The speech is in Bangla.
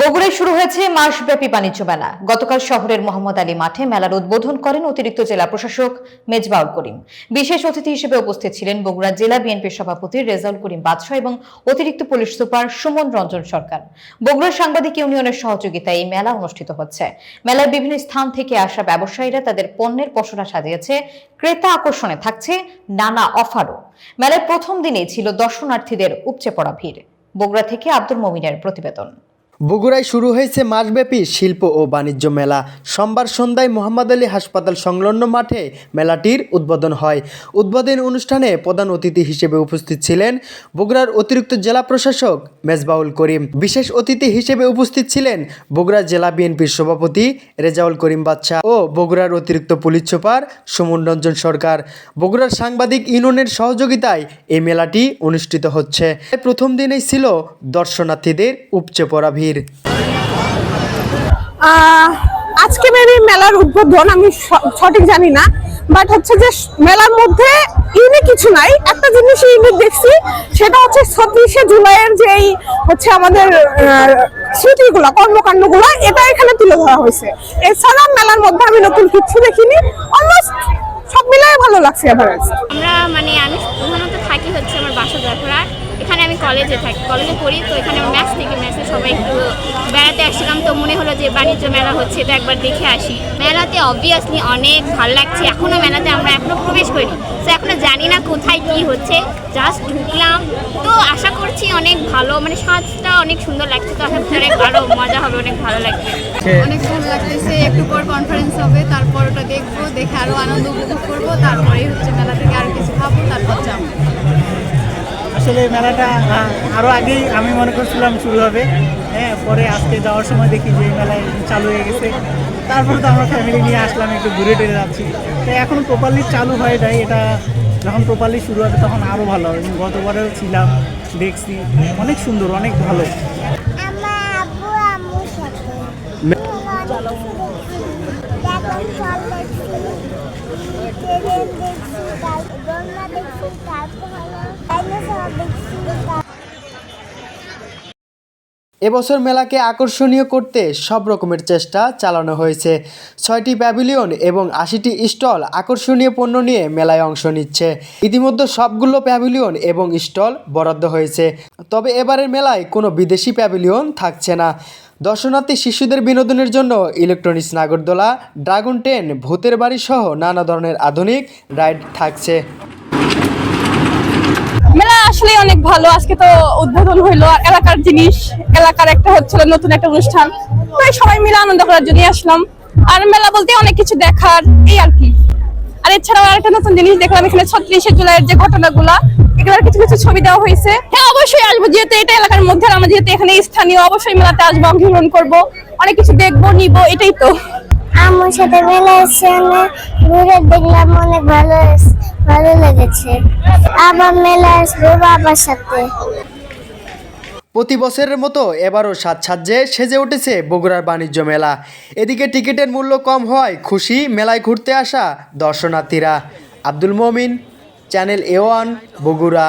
বগুড়ায় শুরু হয়েছে মাসব্যাপী বাণিজ্য মেলা। গতকাল শহরের মোহাম্মদ আলী মাঠে মেলার উদ্বোধন করেন অতিরিক্ত জেলা প্রশাসক মেজবাউল করিম। বিশেষ অতিথি হিসেবে উপস্থিত ছিলেন বগুড়া জেলা বিএনপির সভাপতি রেজাউল করিম বাদশাহ এবং অতিরিক্ত পুলিশ সুপার সুমন রঞ্জন সরকার। বগুড়া সাংবাদিক ইউনিয়নের সহযোগিতায় এই মেলা অনুষ্ঠিত হচ্ছে। মেলার বিভিন্ন স্থান থেকে আসা ব্যবসায়ীরা তাদের পণ্যের পসরা সাজিয়েছে। ক্রেতা আকর্ষণে থাকছে নানা অফারও। মেলার প্রথম দিনেই ছিল দর্শনার্থীদের উপচে পড়া ভিড়। বগুড়া থেকে আব্দুল মমিনের প্রতিবেদন। বগুড়ায় শুরু হয়েছে মাসব্যাপী শিল্প ও বাণিজ্য মেলা। সোমবার সন্ধ্যায় মোহাম্মদ আলী হাসপাতাল সংলগ্ন মাঠে মেলাটির উদ্বোধন হয়। উদ্বোধন অনুষ্ঠানে প্রধান অতিথি হিসেবে উপস্থিত ছিলেন বগুড়ার অতিরিক্ত জেলা প্রশাসক মেজবাউল করিম। বিশেষ অতিথি হিসেবে উপস্থিত ছিলেন বগুড়া জেলা বিএনপির সভাপতি রেজাউল করিম বাদশাহ ও বগুড়ার অতিরিক্ত পুলিশ সুপার সুমন রঞ্জন সরকার। বগুড়ার সাংবাদিক ইউনিয়নের সহযোগিতায় এই মেলাটি অনুষ্ঠিত হচ্ছে। প্রথম দিনেই ছিল দর্শনার্থীদের উপচে পড়া আহ, আজকে মেবি মেলার উদ্বোধন আমি স- সঠিক জানি না বাট হচ্ছে যে মেলার মধ্যে ইউনিক কিছু নাই। একটা জিনিস ইউনিক দেখছি সেটা হচ্ছে ছত্রিশে জুলাইয়ের যেই হচ্ছে আমাদের স্মৃতিগুলো কর্মকাণ্ডগুলো এটা এখানে তুলে ধরা হয়েছে। এছাড়া মেলার মধ্যে আমি নতুন কিছু দেখিনি অলমোস্ট সব মিলাই ভালো লাগছে এভারেজ আমরা মানে আমি প্রধানত থাকি হচ্ছে আমার বাসা এখানে আমি কলেজে থাকি কলেজে পড়ি তো এখানে ম্যাচ থেকে ম্যাচে সবাই একটু বেড়াতে আসছিলাম তো মনে হলো যে বাণিজ্য মেলা হচ্ছে এটা একবার দেখে আসি। মেলাতে অবভিয়াসলি অনেক ভালো লাগছে এখনও মেলাতে আমরা এখনও প্রবেশ করিনি। তো এখনও জানি না কোথায় কি হচ্ছে জাস্ট ঢুকলাম। তো আশা করছি অনেক ভালো মানে সাজটা অনেক সুন্দর লাগছে তো আশা করছি অনেক ভালো মজা হবে অনেক ভালো লাগবে। অনেক ভালো লাগতেছে একটু পর কনফারেন্স হবে তারপর ওটা দেখব দেখে আরও আনন্দ উপভোগ করব তারপরেই হচ্ছে মেলা আসলে মেলাটা আরও আগেই আমি মনে করছিলাম শুরু হবে হ্যাঁ পরে আজকে যাওয়ার সময় দেখি যে এই মেলায় চালু হয়ে গেছে তারপরে তো আমরা ফ্যামিলি নিয়ে আসলাম একটু ঘুরে টুরে যাচ্ছি তো এখন প্রপারলি চালু হয়ে যায় এটা যখন প্রপারলি শুরু হবে তখন আরও ভালো হবে গতবারেও ছিলাম দেখছি অনেক সুন্দর অনেক ভালো দেখছি এবছর মেলাকে আকর্ষণীয় করতে সব রকমের চেষ্টা চালানো হয়েছে। ছয়টি প্যাভিলিয়ন এবং আশিটি স্টল আকর্ষণীয় পণ্য নিয়ে মেলায় অংশ নিচ্ছে। ইতিমধ্যে সবগুলো প্যাভিলিয়ন এবং স্টল বরাদ্দ হয়েছে। তবে এবারের মেলায় কোনো বিদেশি প্যাভিলিয়ন থাকছে না। দর্শনার্থী শিশুদের বিনোদনের জন্য ইলেকট্রনিক্স নাগরদোলা, ড্রাগন টেন, ভূতের বাড়ি সহ নানা ধরনের আধুনিক রাইড থাকছে। মেলা আসলে অনেক ভালো। আজকে তো উদ্বোধন হইল আর এলাকার জিনিস, এলাকার একটা হচ্ছিল নতুন একটা অনুষ্ঠান। তো সবাই মিলে আনন্দ করার জন্য আসলাম। আর মেলা বলতে অনেক কিছু দেখার, এই আর কি। আর এছাড়াও আরেকটা নতুন জিনিস দেখলাম এখানে ছত্রিশে জুলাইয়ের যে ঘটনাগুলা, এগুলোর কিছু কিছু ছবি দেওয়া হয়েছে। হ্যাঁ অবশ্যই আসব, যেহেতু এটা এলাকার মধ্যে আমরা যেহেতু এখানে স্থানীয়, অবশ্যই মেলাতে আসব, অংশগ্রহণ করব। অনেক কিছু দেখব, নিবো, এটাই তো। আম্মুর সাথে মেলা অনেক ঘুরে দেখলাম অনেক ভালো ভালো লেগেছে। আবার মেলা আসব বাবার সাথে। প্রতি বছরের মতো এবারও সাজসজ্জে সেজে উঠেছে বগুড়ার বাণিজ্য মেলা। এদিকে টিকিটের মূল্য কম হওয়ায় খুশি মেলায় ঘুরতে আসা দর্শনার্থীরা। Abdul Momin, channel A one, Bogura.